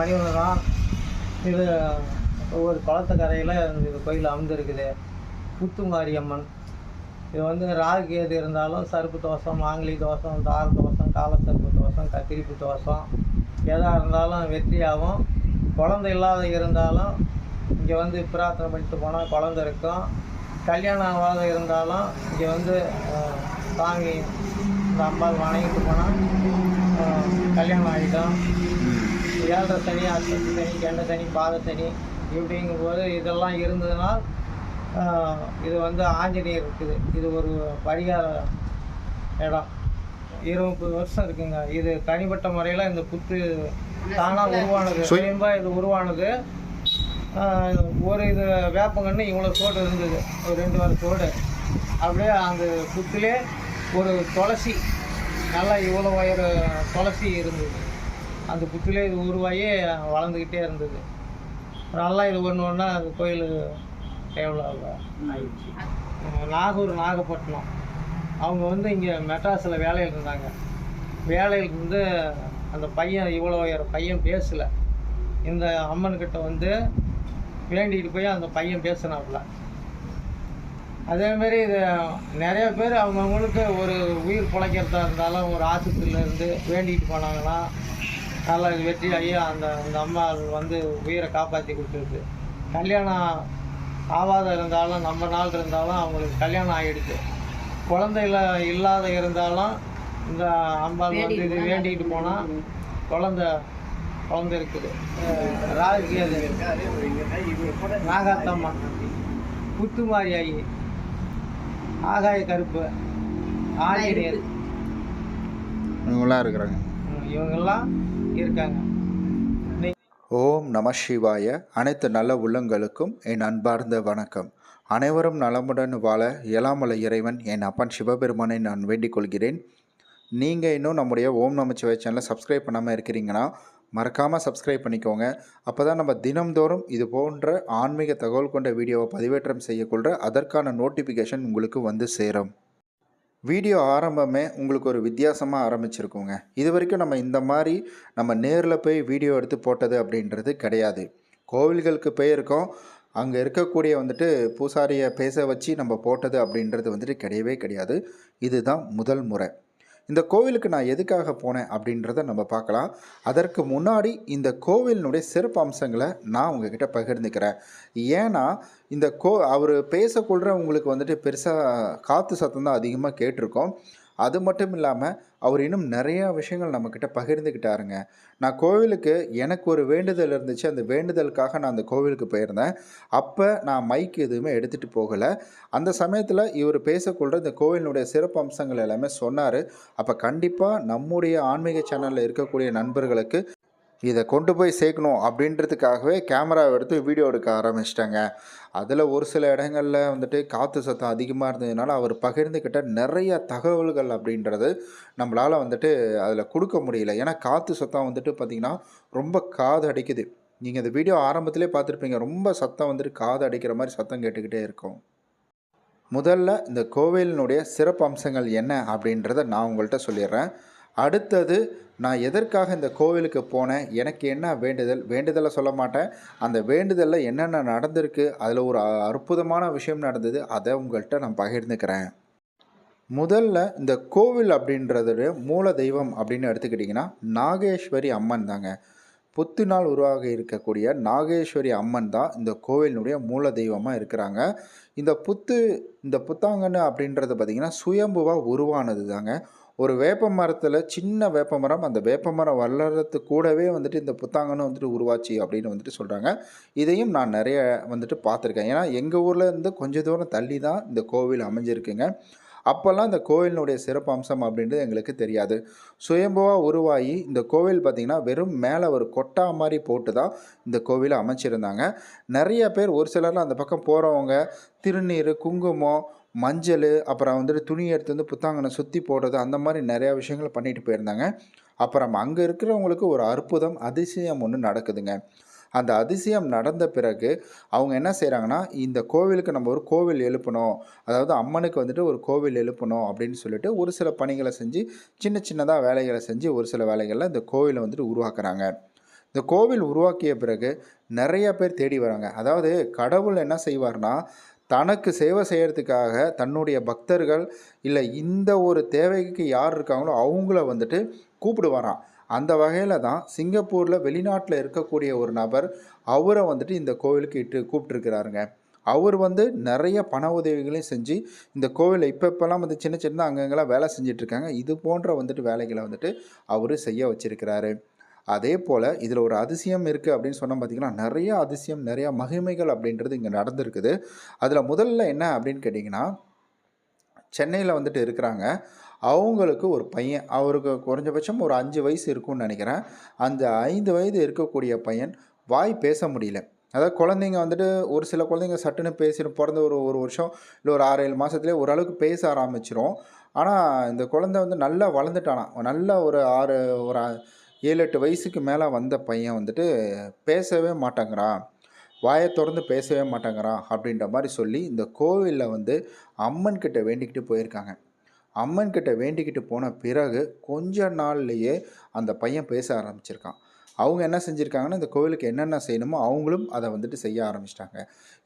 மணிவனரம் இது ஒரு குளத்துக்கரையில் இது கோயில் அமைந்திருக்குது. புத்துமாரியம்மன். இது வந்து ராகு கேது இருந்தாலும் சருப்பு தோசம் மாங்கிலி தோசம் தார தோசம் கால சருப்பு கத்திரிப்பு தோசம் எதாக இருந்தாலும் வெற்றியாகும். குழந்தை இல்லாத இருந்தாலும் இங்கே வந்து பிரார்த்தனை பண்ணிட்டு போனால் குழந்தை இருக்கும். கல்யாணம் ஆகாத இருந்தாலும் இங்கே வந்து சாமி இந்த அம்பாள் வணங்கிட்டு போனால் கல்யாணம் ஆகிட்டோம் ஏழரை சனி அஷ்டமி சனி கெண்ட சனி பாத சனி இப்படிங்கும்போது இதெல்லாம் இருந்ததுனால் இது வந்து ஆஞ்சநேயர் இருக்குது. இது ஒரு பரிகார இடம். இருபது வருஷம் இருக்குங்க. இது தனிப்பட்ட முறையில் இந்த புத்து தானாக உருவானது. சுயம்பா இது உருவானது. ஒரு இது வேப்பங்கன்று இவ்வளோ சோடு இருந்தது. ஒரு ரெண்டு வாரம் சோடு அப்படியே அந்த புத்திலே ஒரு துளசி நல்லா இவ்வளோ உயர துளசி இருந்தது. அந்த புத்திலே இது உருவாகி வளர்ந்துக்கிட்டே இருந்தது. நல்லா இது ஒன்று ஒன்றா அந்த கோயில் டெவலப் ஆயிடுச்சு. நாகூர் நாகப்பட்டினம். அவங்க வந்து இங்கே மெட்ராஸில் வேலையில் இருந்தாங்க. வேலையில் இருந்து அந்த பையன் இவ்வளோ உயர பையன் பேசலை. இந்த அம்மன்கிட்ட வந்து வேண்டிக்கிட்டு போய் அந்த பையன் பேசினாப்புல. அதேமாரி இது நிறைய பேர் அவங்கவுங்களுக்கு ஒரு உயிர் பிழைக்கிறதா இருந்தாலும் ஒரு ஆஸ்பத்திரியில் இருந்து வேண்டிக்கிட்டு போனாங்கன்னா நல்லா இது வெற்றி ஆகி அந்த அந்த அம்மா வந்து உயிரை காப்பாற்றி கொடுத்துருது கல்யாணம் ஆகாத இருந்தாலும் நம்ம நாள் இருந்தாலும் அவங்களுக்கு கல்யாணம் ஆகிடுது குழந்தைல இல்லாத இருந்தாலும் இந்த அம்பாள் வந்து இது வேண்டிக்கிட்டு போனால் குழந்த குழந்தை இருக்குது. நாகாத்தம்மா. புத்துமாரி ஆகி ஆகாய கருப்பு. ஆஞ்சநேயர். இவங்களாம் இருக்கிறாங்க. இவங்கெல்லாம் இருக்காங்க. ஓம் நம சிவாய. அனைத்து நல்ல உள்ளங்களுக்கும் என் அன்பார்ந்த வணக்கம். அனைவரும் நலமுடன் வாழ இயலாமல இறைவன் என் அப்பன் சிவபெருமானை நான் வேண்டிக் கொள்கிறேன். நீங்கள் இன்னும் நம்முடைய ஓம் நமச்சிவாய சேனலை சப்ஸ்கிரைப் பண்ணாமல் இருக்கிறீங்கன்னா மறக்காமல் சப்ஸ்கிரைப் பண்ணிக்கோங்க. அப்போ தான் நம்ம தினம்தோறும் இது போன்ற ஆன்மீக தகவல் கொண்ட வீடியோவை பதிவேற்றம் செய்யக்கொள்கிற அதற்கான நோட்டிஃபிகேஷன் உங்களுக்கு வந்து சேரும். வீடியோ ஆரம்பமே உங்களுக்கு ஒரு வித்தியாசமாக ஆரம்பிச்சிருக்கோங்க. இது வரைக்கும் நம்ம இந்த மாதிரி நம்ம நேரில் போய் வீடியோ எடுத்து போட்டது அப்படின்றது கிடையாது. கோவில்களுக்கு போயிருக்கோம். அங்கே இருக்கக்கூடிய வந்துட்டு பூசாரியை பேச வச்சு நம்ம போட்டது அப்படின்றது வந்துட்டு கிடையவே கிடையாது. இதுதான் முதல் முறை. இந்த கோவிலுக்கு நான் எதுக்காக போனேன் அப்படின்றத நம்ம பார்க்கலாம். அதற்கு முன்னாடி இந்த கோவிலினுடைய சிறப்பு அம்சங்களை நான் உங்ககிட்ட பகிர்ந்துக்கிறேன். ஏன்னா இந்த கோ அவர் பேசக்கொள்கிற உங்களுக்கு வந்துட்டு பெருசாக காற்று சத்தம் தான் அதிகமாக கேட்டிருக்கோம். அது மட்டும் இல்லாமல் அவர் இன்னும் நிறையா விஷயங்கள் நம்மக்கிட்ட பகிர்ந்துக்கிட்டாருங்க நான் கோவிலுக்கு எனக்கு ஒரு வேண்டுதல் இருந்துச்சு. அந்த வேண்டுதலுக்காக நான் அந்த கோவிலுக்கு போயிருந்தேன். அப்போ நான் மைக் எதுவுமே எடுத்துகிட்டு போகலை. அந்த சமயத்தில் இவர் பேசக்கொள்கிற இந்த கோவிலினுடைய சிறப்பு அம்சங்கள் எல்லாமே சொன்னார். அப்போ கண்டிப்பாக நம்முடைய ஆன்மீக சேனலில் இருக்கக்கூடிய நண்பர்களுக்கு இதை கொண்டு போய் சேர்க்கணும் அப்படின்றதுக்காகவே கேமராவை எடுத்து வீடியோ எடுக்க ஆரம்பிச்சிட்டாங்க. அதில் ஒரு சில இடங்களில் வந்துட்டு காற்று சத்தம் அதிகமாக இருந்ததுனால அவர் பகிர்ந்துக்கிட்ட நிறைய தகவல்கள் அப்படின்றது நம்மளால் வந்துட்டு அதில் கொடுக்க முடியல. ஏன்னா காற்று சத்தம் வந்துட்டு பார்த்திங்கன்னா ரொம்ப காது அடிக்குது. நீங்கள் இந்த வீடியோ ஆரம்பத்திலே பார்த்துருப்பீங்க. ரொம்ப சத்தம் வந்துட்டு காது அடிக்கிற மாதிரி சத்தம் கேட்டுக்கிட்டே இருக்கும். முதல்ல இந்த கோவிலினுடைய சிறப்பு அம்சங்கள் என்ன அப்படின்றத நான் உங்கள்கிட்ட சொல்லிடுறேன். அடுத்தது நான் எதற்காக இந்த கோவிலுக்கு போனேன்? எனக்கு என்ன வேண்டுதல்? வேண்டுதலை சொல்ல மாட்டேன். அந்த வேண்டுதலில் என்னென்ன நடந்திருக்கு? அதில் ஒரு அ- அற்புதமான விஷயம் நடந்தது. அதை உங்கள்கிட்ட நான் பகிர்ந்துக்கிறேன். முதல்ல இந்த கோவில் அப்படின்றது மூல தெய்வம் அப்படின்னு எடுத்துக்கிட்டிங்கன்னா நாகேஸ்வரி அம்மன் தாங்க. புத்தினால் உருவாக இருக்கக்கூடிய நாகேஸ்வரி அம்மன் தான் இந்த கோவிலினுடைய மூல தெய்வமாக இருக்கிறாங்க. இந்த புத்து இந்த புத்தாங்கன்னு அப்படின்றது பார்த்திங்கன்னா சுயம்புவாக உருவானது தாங்க ஒரு வேப்ப மரத்தில் சின்ன வேப்ப மரம் அந்த வேப்ப மரம் வளர்றது கூடவே வந்துட்டு இந்த புத்தாங்கன்னு வந்துட்டு உருவாச்சு அப்படின்னு வந்துட்டு சொல்கிறாங்க இதையும் நான் நிறைய வந்துட்டு பார்த்துருக்கேன். ஏன்னா எங்கள் ஊரில் இருந்து கொஞ்சம் தூரம் தள்ளி தான் இந்த கோவில் அமைஞ்சிருக்குங்க. அப்போல்லாம் இந்த கோவிலினுடைய சிறப்பு அம்சம் அப்படின்றது எங்களுக்கு தெரியாது. சுயம்புவாக உருவாகி இந்த கோவில் பார்த்திங்கன்னா வெறும் மேலே ஒரு கொட்டா மாதிரி போட்டு தான் இந்த கோவிலை அமைச்சிருந்தாங்க. நிறைய பேர் ஒரு சிலர்லாம் அந்த பக்கம் போகிறவங்க திருநீர் குங்குமம் மஞ்சள் அப்புறம் வந்துட்டு துணி எடுத்து வந்து புத்தாங்கனை சுற்றி போடுறது அந்த மாதிரி நிறையா விஷயங்கள் பண்ணிட்டு போயிருந்தாங்க. அப்புறம் அங்கே இருக்கிறவங்களுக்கு ஒரு அற்புதம் அதிசயம் ஒன்று நடக்குதுங்க. அந்த அதிசயம் நடந்த பிறகு அவங்க என்ன செய்கிறாங்கன்னா இந்த கோவிலுக்கு நம்ம ஒரு கோவில் எழுப்பணும். அதாவது அம்மனுக்கு வந்துட்டு ஒரு கோவில் எழுப்பணும் அப்படின்னு சொல்லிட்டு ஒரு சில பணிகளை செஞ்சு சின்ன சின்னதாக வேலைகளை செஞ்சு ஒரு சில வேலைகளில் இந்த கோவிலை வந்துட்டு உருவாக்குறாங்க. இந்த கோவில் உருவாக்கிய பிறகு நிறைய பேர் தேடி வராங்க. அதாவது கடவுள் என்ன செய்வார்னா தனக்கு சேவை செய்கிறதுக்காக தன்னுடைய பக்தர்கள் இல்லை இந்த ஒரு தேவைக்கு யார் இருக்காங்களோ அவங்கள வந்துட்டு கூப்பிடுவாராம். அந்த வகையில் தான் சிங்கப்பூரில் வெளிநாட்டில் இருக்கக்கூடிய ஒரு நபர் அவரை வந்துட்டு இந்த கோவிலுக்கு இட்டு கூப்பிட்டுருக்கிறாருங்க. அவர் வந்து நிறைய பண உதவிகளையும் செஞ்சு இந்த கோவிலில் இப்போ இப்போல்லாம் வந்து சின்ன சின்ன அங்கங்கெல்லாம் வேலை செஞ்சிட்ருக்காங்க இது போன்ற வந்துட்டு வேலைகளை வந்துட்டு அவர் செய்ய வச்சுருக்கிறாரு. அதே போல் இதில் ஒரு அதிசயம் இருக்குது அப்படின்னு சொன்னால் பார்த்தீங்கன்னா நிறைய அதிசயம் நிறையா மகிமைகள் அப்படின்றது இங்கே நடந்திருக்குது. அதில் முதல்ல என்ன அப்படின்னு கேட்டிங்கன்னா சென்னையில் வந்துட்டு இருக்கிறாங்க. அவங்களுக்கு ஒரு பையன் அவருக்கு குறைஞ்சபட்சம் ஒரு அஞ்சு வயசு இருக்கும்னு நினைக்கிறேன். அந்த ஐந்து வயது இருக்கக்கூடிய பையன் வாய் பேச முடியல. அதாவது குழந்தைங்க வந்துட்டு ஒரு சில குழந்தைங்க சட்டுன்னு பேசிடும் பிறந்த ஒரு ஒரு வருஷம் இல்லை ஒரு ஆறு ஏழு மாதத்துலேயே ஓரளவுக்கு பேச ஆரம்பிச்சிரும். ஆனால் இந்த குழந்தை வந்து நல்லா வளர்ந்துட்டானா? நல்ல ஒரு ஆறு ஒரு ஏழு எட்டு வயசுக்கு மேலே வந்த பையன் வந்துட்டு பேசவே மாட்டேங்கிறான் வாயை திறந்து பேசவே மாட்டேங்கிறான் அப்படின்ற மாதிரி சொல்லி இந்த கோவிலில் வந்து அம்மன் கிட்ட வேண்டிக்கிட்டு போயிருக்காங்க. அம்மன் கிட்ட வேண்டிக்கிட்டு போன பிறகு கொஞ்ச நாள்லேயே அந்த பையன் பேச ஆரம்பிச்சிருக்கான். அவங்க என்ன செஞ்சுருக்காங்கன்னா இந்த கோவிலுக்கு என்னென்ன செய்யணுமோ அவங்களும் அதை வந்துட்டு செய்ய ஆரம்பிச்சிட்டாங்க.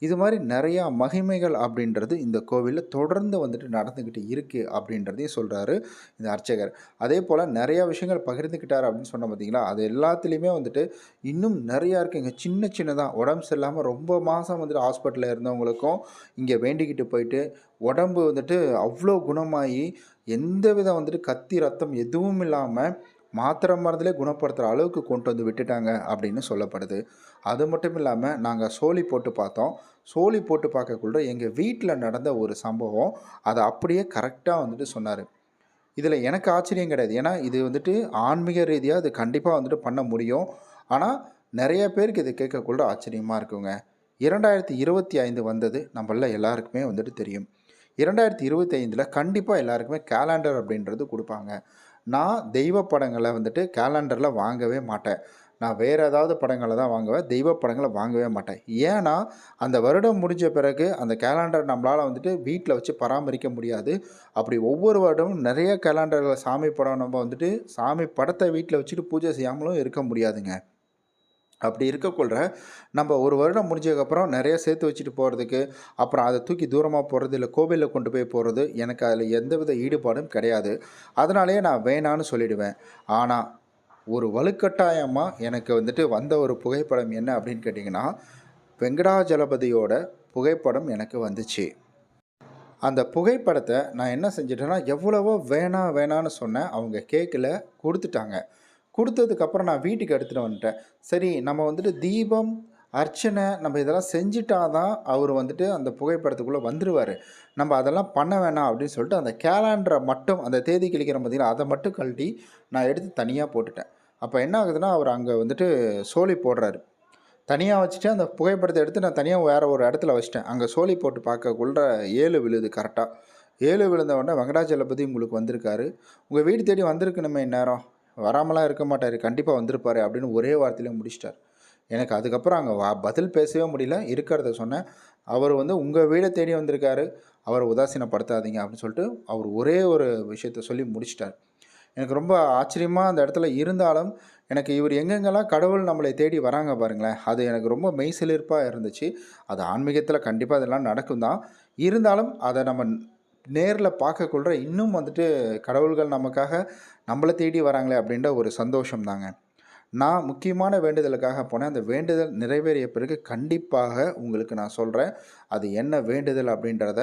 இது மாதிரி நிறையா மகிமைகள் அப்படின்றது இந்த கோவிலில் தொடர்ந்து வந்துட்டு நடந்துக்கிட்டு இருக்குது அப்படின்றதையும் சொல்கிறாரு இந்த அர்ச்சகர். அதே போல் நிறையா விஷயங்கள் பகிர்ந்துக்கிட்டார் அப்படின்னு சொன்ன பார்த்தீங்களா அது எல்லாத்துலேயுமே வந்துட்டு இன்னும் நிறையா இருக்குது இங்கே சின்ன சின்னதாக உடம்பு சரியில்லாமல் ரொம்ப மாதம் வந்துட்டு ஹாஸ்பிட்டலில் இருந்தவங்களுக்கும் இங்கே வேண்டிக்கிட்டு போயிட்டு உடம்பு வந்துட்டு அவ்வளோ குணமாகி எந்த வித வந்துட்டு கத்தி ரத்தம் எதுவும் இல்லாமல் மாத்திரை மருந்திலே குணப்படுத்துகிற அளவுக்கு கொண்டு வந்து விட்டுட்டாங்க அப்படின்னு சொல்லப்படுது. அது மட்டும் இல்லாமல் நாங்கள் சோழி போட்டு பார்த்தோம். சோழி போட்டு பார்க்கக்குள்ள எங்கள் வீட்டில் நடந்த ஒரு சம்பவம் அதை அப்படியே கரெக்டாக வந்துட்டு சொன்னார். இதில் எனக்கு ஆச்சரியம் கிடையாது. ஏன்னா இது வந்துட்டு ஆன்மீக ரீதியாக இது கண்டிப்பாக வந்துட்டு பண்ண முடியும். ஆனால் நிறைய பேருக்கு இது கேட்கக்குள்ள ஆச்சரியமாக இருக்குங்க. இரண்டாயிரத்தி இருபத்தி ஐந்து வந்தது நம்மள எல்லாருக்குமே வந்துட்டு தெரியும். இரண்டாயிரத்தி இருபத்தி ஐந்தில் கண்டிப்பாக எல்லாருக்குமே கேலண்டர் அப்படின்றது கொடுப்பாங்க. நான் தெய்வ படங்களை வந்துட்டு கேலண்டரில் வாங்கவே மாட்டேன். நான் வேறு ஏதாவது படங்களை தான் வாங்குவேன். தெய்வ படங்களை வாங்கவே மாட்டேன். ஏன்னா அந்த வருடம் முடிஞ்ச பிறகு அந்த கேலண்டர் நம்மளால் வந்துட்டு வீட்டில் வச்சு பராமரிக்க முடியாது. அப்படி ஒவ்வொரு வருடமும் நிறைய கேலண்டரில் சாமி படம் நம்ம வந்துட்டு சாமி படத்தை வீட்டில் வச்சுட்டு பூஜை செய்யாமலும் இருக்க முடியாதுங்க. அப்படி இருக்கக்குள்ள நம்ம ஒரு வருடம் முடிஞ்சதுக்கப்புறம் நிறைய சேர்த்து வச்சுட்டு போகிறதுக்கு அப்புறம் அதை தூக்கி தூரமாக போகிறது இல்லை கோவிலில் கொண்டு போய் போகிறது எனக்கு அதில் எந்தவித ஈடுபாடும் கிடையாது. அதனாலேயே நான் வேணான்னு சொல்லிடுவேன். ஆனால் ஒரு வலுக்கட்டாயமாக எனக்கு வந்துட்டு வந்த ஒரு புகைப்படம் என்ன அப்படின்னு கேட்டிங்கன்னா வெங்கடாஜலபதியோட புகைப்படம் எனக்கு வந்துச்சு. அந்த புகைப்படத்தை நான் என்ன செஞ்சிட்டேன்னா எவ்வளவோ வேணாம் வேணான்னு சொன்னேன். அவங்க கேட்கல கொடுத்துட்டாங்க. கொடுத்ததுக்கப்புறம் நான் வீட்டுக்கு எடுத்துகிட்டு வந்துட்டேன். சரி நம்ம வந்துட்டு தீபம் அர்ச்சனை நம்ம இதெல்லாம் செஞ்சிட்டா தான் அவர் வந்துட்டு அந்த புகைப்படத்துக்குள்ளே வந்துடுவார் நம்ம அதெல்லாம் பண்ண வேணாம் அப்படின்னு சொல்லிட்டு அந்த கேலண்டரை மட்டும் அந்த தேதி கிழிக்கிற பார்த்தீங்கன்னா அதை மட்டும் கழட்டி நான் எடுத்து தனியாக போட்டுட்டேன். அப்போ என்ன ஆகுதுன்னா அவர் அங்கே வந்துட்டு சோலி போடுறாரு. தனியாக வச்சுட்டு அந்த புகைப்படத்தை எடுத்து நான் தனியாக வேறு ஒரு இடத்துல வச்சிட்டேன். அங்கே சோலி போட்டு பார்க்கக்குள்ள ஏழு விழுது கரெக்டாக ஏழு விழுந்த உடனே வெங்கடாச்சலபதி உங்களுக்கு வந்திருக்காரு. உங்கள் வீடு தேடி வந்திருக்கணுமே இந்நேரம். வராமலாம் இருக்க மாட்டார். கண்டிப்பாக வந்திருப்பார் அப்படின்னு ஒரே வார்த்தையிலே முடிச்சிட்டார். எனக்கு அதுக்கப்புறம் அங்கே வா பதில் பேசவே முடியல. இருக்கிறத சொன்னேன். அவர் வந்து உங்கள் வீடை தேடி வந்திருக்காரு. அவரை உதாசீனப்படுத்தாதீங்க. அப்படின்னு சொல்லிட்டு அவர் ஒரே ஒரு விஷயத்த சொல்லி முடிச்சிட்டார். எனக்கு ரொம்ப ஆச்சரியமாக அந்த இடத்துல இருந்தாலும் எனக்கு இவர் எங்கெங்கெல்லாம் கடவுள் நம்மளை தேடி வராங்க பாருங்களேன். அது எனக்கு ரொம்ப மெய்சிலிருப்பாக இருந்துச்சு. அது ஆன்மீகத்தில் கண்டிப்பாக அதெல்லாம் நடக்கும் தான் இருந்தாலும் அதை நம்ம நேரில் பார்க்கக்கொள்கிற இன்னும் வந்துட்டு கடவுள்கள் நமக்காக நம்மளை தேடி வராங்களே அப்படின்ற ஒரு சந்தோஷம் தாங்க நான் முக்கியமான வேண்டுதலுக்காக போனேன். அந்த வேண்டுதல் நிறைவேறிய பிறகு கண்டிப்பாக உங்களுக்கு நான் சொல்கிறேன் அது என்ன வேண்டுதல் அப்படின்றத.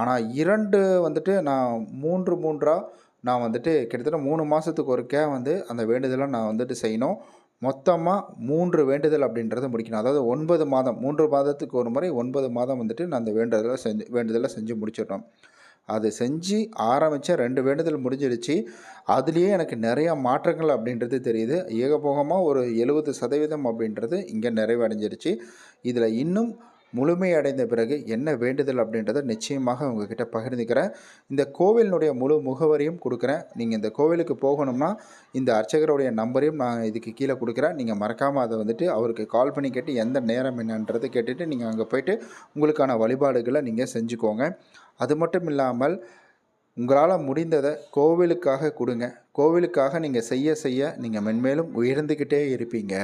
ஆனால் இரண்டு வந்துட்டு நான் மூன்று மூன்றாக நான் வந்துட்டு கிட்டத்தட்ட மூணு மாதத்துக்கு ஒருக்கே வந்து அந்த வேண்டுதலை நான் வந்துட்டு செய்யணும். மொத்தமாக மூன்று வேண்டுதல் அப்படின்றத முடிக்கணும். அதாவது ஒன்பது மாதம் மூன்று மாதத்துக்கு ஒரு முறை ஒன்பது மாதம் வந்துட்டு நான் அந்த வேண்டுதலை செஞ்சு வேண்டுதலை செஞ்சு முடிச்சிடணும். அது செஞ்சு ஆரம்பித்த ரெண்டு வேண்டுதல் முடிஞ்சிடுச்சு. அதுலேயே எனக்கு நிறையா மாற்றங்கள் அப்படின்றது தெரியுது. ஏகபோகமாக ஒரு எழுபது சதவீதம் அப்படின்றது இங்கே நிறைவடைஞ்சிருச்சு இதில் இன்னும் முழுமையடைந்த பிறகு என்ன வேண்டுதல் அப்படின்றத நிச்சயமாக உங்ககிட்ட பகிர்ந்துக்கிறேன். இந்த கோவிலினுடைய முழு முகவரியும் கொடுக்குறேன். நீங்கள் இந்த கோவிலுக்கு போகணும்னா இந்த அர்ச்சகருடைய நம்பரையும் நான் இதுக்கு கீழே கொடுக்குறேன். நீங்கள் மறக்காமல் அதை வந்துட்டு அவருக்கு கால் பண்ணி கேட்டு எந்த நேரம் என்னன்றதை கேட்டுட்டு நீங்கள் அங்கே போயிட்டு உங்களுக்கான வழிபாடுகளை நீங்கள் செஞ்சுக்கோங்க. அது மட்டும் இல்லாமல் உங்களால் முடிந்ததை கோவிலுக்காக கொடுங்க. கோவிலுக்காக நீங்கள் செய்ய செய்ய நீங்கள் மென்மேலும் உயர்ந்துக்கிட்டே இருப்பீங்க.